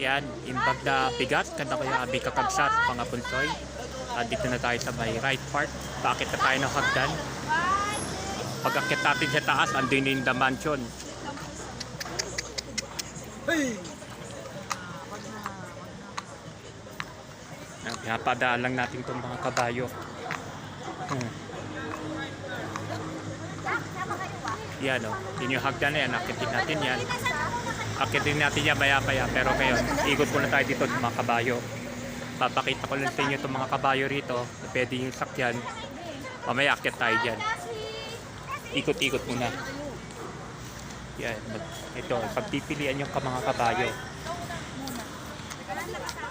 Yan, imbag na bigat, kanda ko yung abi kakabsat, mga pulsoy. Ah, dito na tayo sa may right part. Bakit na tayo ng hagdan? Pag akit natin sa taas, andun yung the mansion. Yan, Pinapadaan lang natin itong mga kabayo. Hmm. Yan o, yun yung hagdan na yan, akitin natin yan. Akitin natin yan maya-maya, pero ngayon, ikot muna tayo dito sa mga kabayo. Papakita ko lang sa inyo itong mga kabayo rito, pwede yung sakyan. Mamaya akit tayo dyan. Ikot-ikot muna. Yan, ito, pagpipilian yung mga kabayo.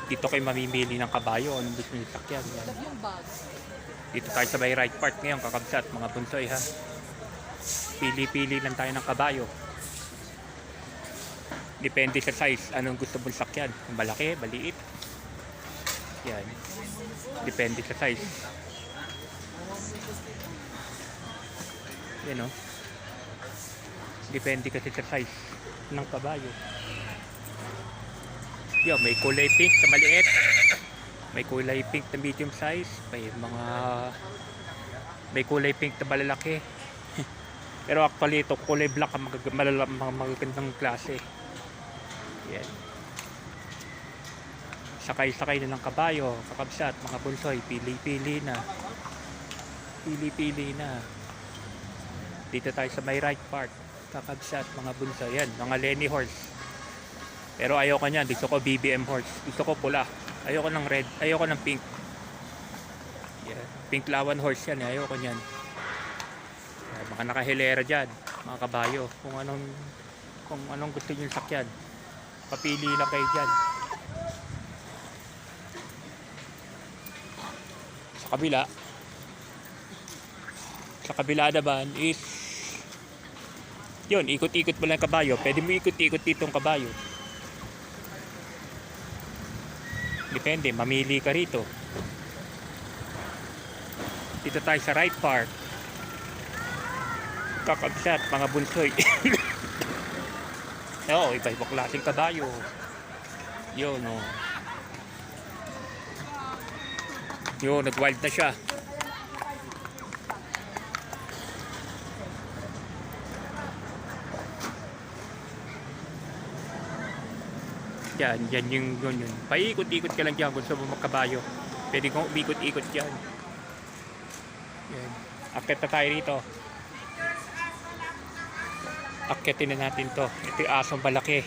Dito kayo mamimili ng kabayo, ano gusto nyo sakyan. Yan. Dito tayo sa may right part ngayon, kakabsat, mga bunsoy ha. Pili-pili lang tayo ng kabayo. Depende sa size, anong gusto mong sakyan. Malaki, maliit. Yan. Depende sa size. Yan o. Depende kasi sa size ng kabayo. Yan, may kulay pink na maliit. May kulay pink na medium size. May mga... May kulay pink na malalaki. Pero actually ito kulay black ang magagandang klase. Yan. Sakay-sakay na ng kabayo, kakabsat, mga bunsoy, pili-pili na. Pili-pili na. Dito tayo sa may right part. Kakabsat, mga bunsoy. Yan, mga Lenny horse. Pero ayoko niyan, gusto ko BBM horse. Gusto ko pula. Ayoko ng red, ayoko ng pink. Yan. Pink lawan horse yan, eh. ayoko niyan. Yan, Mga nakahilera dyan, mga kabayo. Kung anong kung anong gusto niyo sakyan. Papili lang kayo dyan. Sa kabila, sa kabila naman is yun, ikot-ikot mo lang kabayo. Pwede mo ikot-ikot dito ang kabayo. Depende, mamili ka rito. Dito tayo sa right part. Kakabsat, mga bunsoy. Oo, iba-ibang klaseng kabayo. Yun, oh. Yun, nag-wild na siya. Yan, yan yung yun yun. Paikot-ikot ka lang dyan kung mo magkabayo. Pwede kong umikot-ikot dyan. Yan. Akit na tayo rito. Akitin na natin to. Ito yung asong malaki.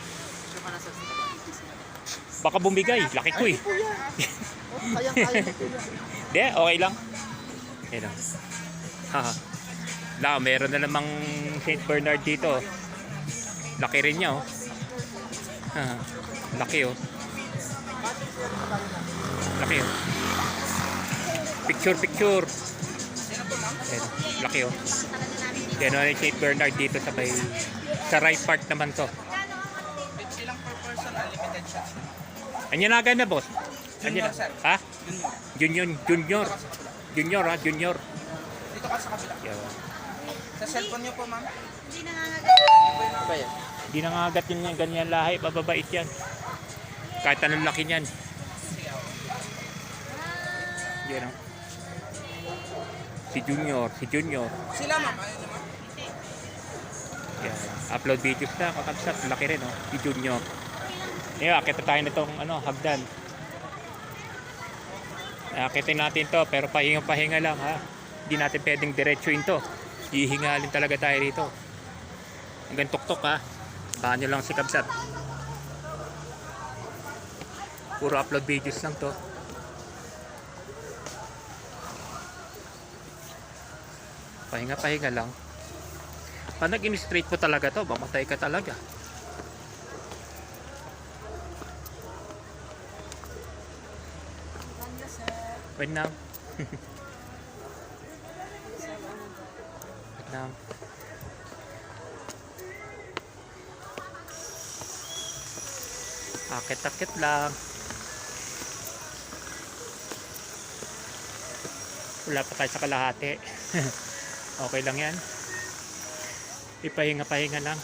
Baka bumigay. Laki ko eh. Hindi, okay lang. Yan o. Haha. Na, meron na namang St. Bernard dito. Laki rin niya oh. Haha. Laki oh. Laki oh. Picture, picture. Yan, laki oh. Yan yung St. Bernard dito sa may sa right part naman to. Ilang per person, unlimited siya. Anyanaga na boss? Junior, Anya- sir. Ha? Junior. Junior, junior. Junior ha, junior. Dito ka sa kabila. Yan. Sa cellphone niyo po, ma'am. Ba yan? Hindi nangagat yun yung ganyan lahi, bababait yan. Kahit anong laki niyan. Yan o. Si Junior, si Junior. Sila, ma'am. Ayun ma'am. Yan. Upload videos na, kakabsat. Laki rin o. Si Junior. Ngayon, akita tayo na itong ano, hagdan. Akitin natin to, pero pahinga-pahinga lang ha. Hindi natin pwedeng diretsuin to. Hihingalin talaga tayo rito. Hanggang tuktok ha. Baka nyo lang si Kabsat. Puro upload videos lang to. Pahinga-pahinga lang. Pag nag-in-straight po talaga to, mamatay ka talaga. Wait now. Wait now. Akit-akit lang. Wala pa tayo sa kalahati. okay lang yan ipahinga-pahinga lang.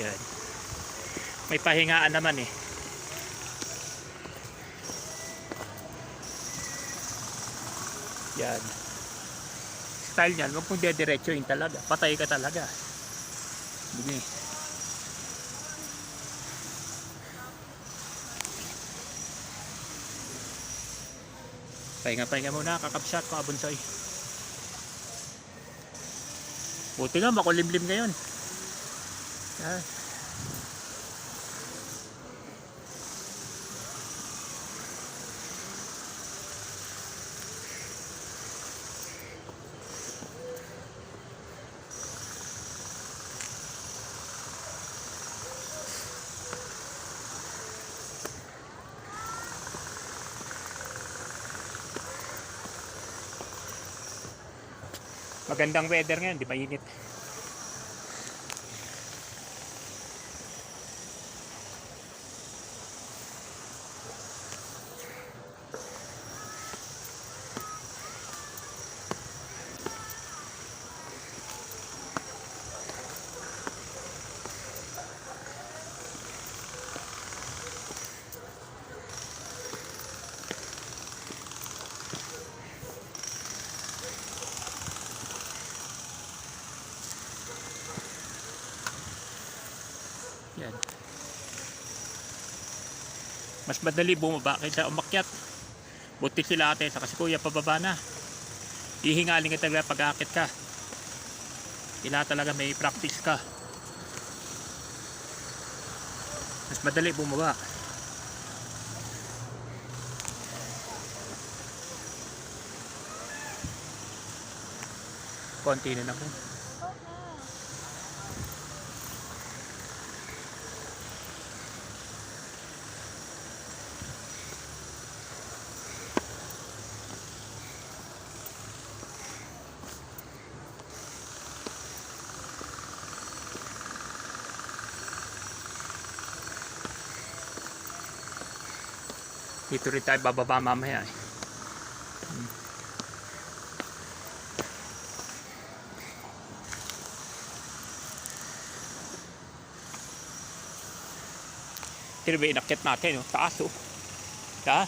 Yan. May pahingaan naman eh. Yan. Style nyan huwag mong dediretso yun talaga. Patay ka talaga. Hindi Pahinga-pahinga muna, kakapsat mga bunsoy. Buti nga, makulimlim ngayon. Yan. Magandang weather ngayon, di mainit. Yan. Mas madali bumaba kaysa umakyat. Buti sila ate, sa kasi kuya pababa na. Ihingalin ka talaga pag akit ka. Kailangan talaga may practice ka. Mas madali bumaba. Konti na lang. Dito rin tayo bababa mamaya eh. Hmm. Sino ba natin? Oh? Taas oh. Ha?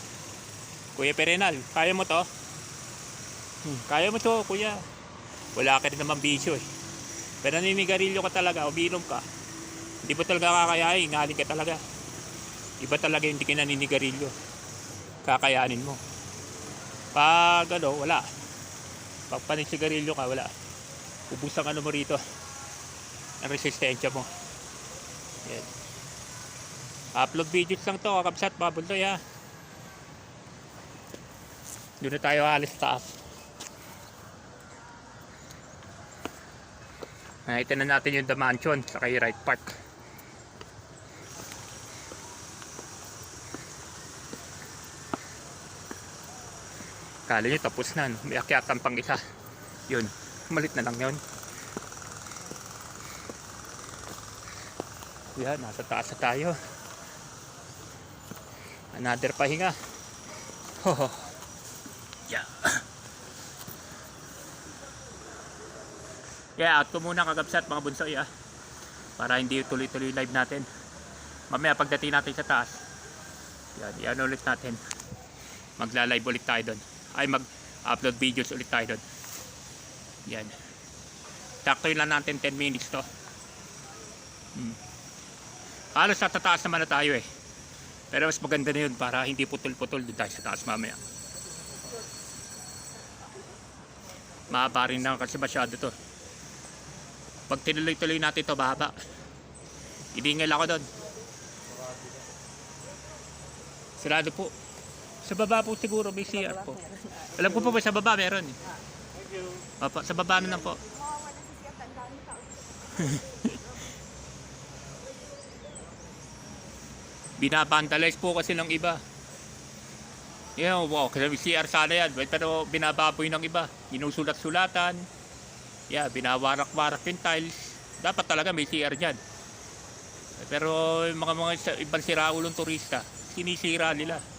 Kuya Perenal, kaya mo to? Hmm, kaya mo to, kuya. Wala ka rin naman bisyo eh. Pero naninigarilyo ka talaga, uminom ka. Hindi ba talaga kakayain? Ingalin ka talaga. Iba talaga yung hindi ka naninigarilyo kakayanin mo. Pag ano, wala. Pag panisigarilyo ka, wala. Ubus ang ano mo rito. Ang resistensya mo. Yan. Upload videos lang to, kakabsat, mga bultoy ha. Doon na tayo alis taas. Nakita na natin yung The Mansion sa kay Right Park. Kala nyo tapos na, no? may akyatan pang isa. Yun, malit na lang yun. Yan, nasa taas na tayo. Another pahinga. Oh. Yeah. Yeah, out ko muna kagabsat mga bunsoy ah. Para hindi tuloy-tuloy live natin. Mamaya pagdating natin sa taas. Yan, yan ulit natin. Magla-live ulit tayo doon ay mag-upload videos ulit tayo doon. Yan. Taktoy lang natin 10 minutes to. Hmm. Halos sa tataas naman na tayo eh. Pero mas maganda na yun para hindi putol-putol doon tayo sa taas mamaya. Mahaba rin na kasi masyado to. Pag tinuloy-tuloy natin to bahaba. Ibingil ako doon. Sarado po. Sa baba po siguro may CR po. Alam ko po ba sa baba meron eh. Opo, sa baba na lang po. Binabandalize po kasi ng iba. Yan, wow, kasi CR sana yan. Pero binababoy ng iba. Ginusulat-sulatan. Yeah, binawarak-warak yung tiles. Dapat talaga may CR dyan. Pero yung mga mga ibang siraulong turista, sinisira nila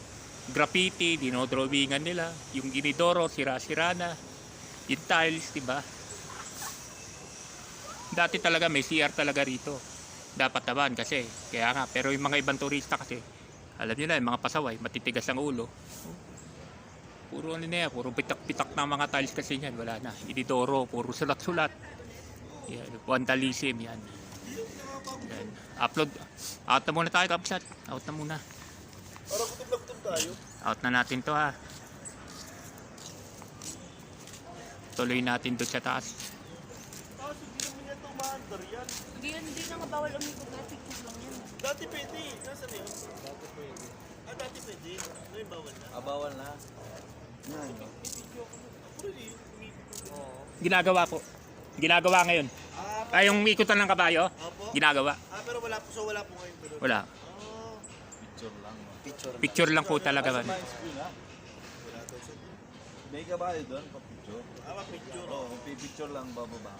graffiti, dinodrawingan nila. Yung ginidoro, sira-sira na. Yung tiles, di ba? Dati talaga may CR talaga rito. dapat naman kasi kaya nga pero yung mga ibang turista kasi alam niyo na yung mga pasaway matitigas ang ulo puro ano na yan puro bitak-bitak na mga tiles kasi yan wala na inidoro puro sulat-sulat yan vandalism yan yan upload out na muna tayo kapsat out na muna gutom tayo. out na natin to ha tuloy natin doon sa taas Tapos hindi naman yan ito umaandar yan. Hindi, hindi na nga bawal umikot na picture lang yan. Dati pwede. Nasaan na yun? Dati pwede. Ah, dati pwede. Ano yung bawal na? Ah, bawal na. Ako rin eh. ginagawa po ginagawa ngayon Ah, ay yung ikutan ng kabayo opo. ginagawa Ah, pero wala po. So wala po ngayon doon. wala Picture lang. Picture. picture lang po talaga sa May kabayo doon, pa-picture. Ah, picture. Oo, oh, picture lang bababa.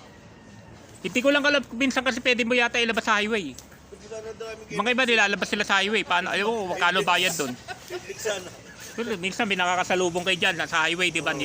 hindi ko lang alam kung minsan kasi pwede mo yata ilabas sa highway mga iba nilalabas sila sa highway paano ayaw ko kano bayad doon sana. minsan may nakakasalubong kayo dyan sa highway di ba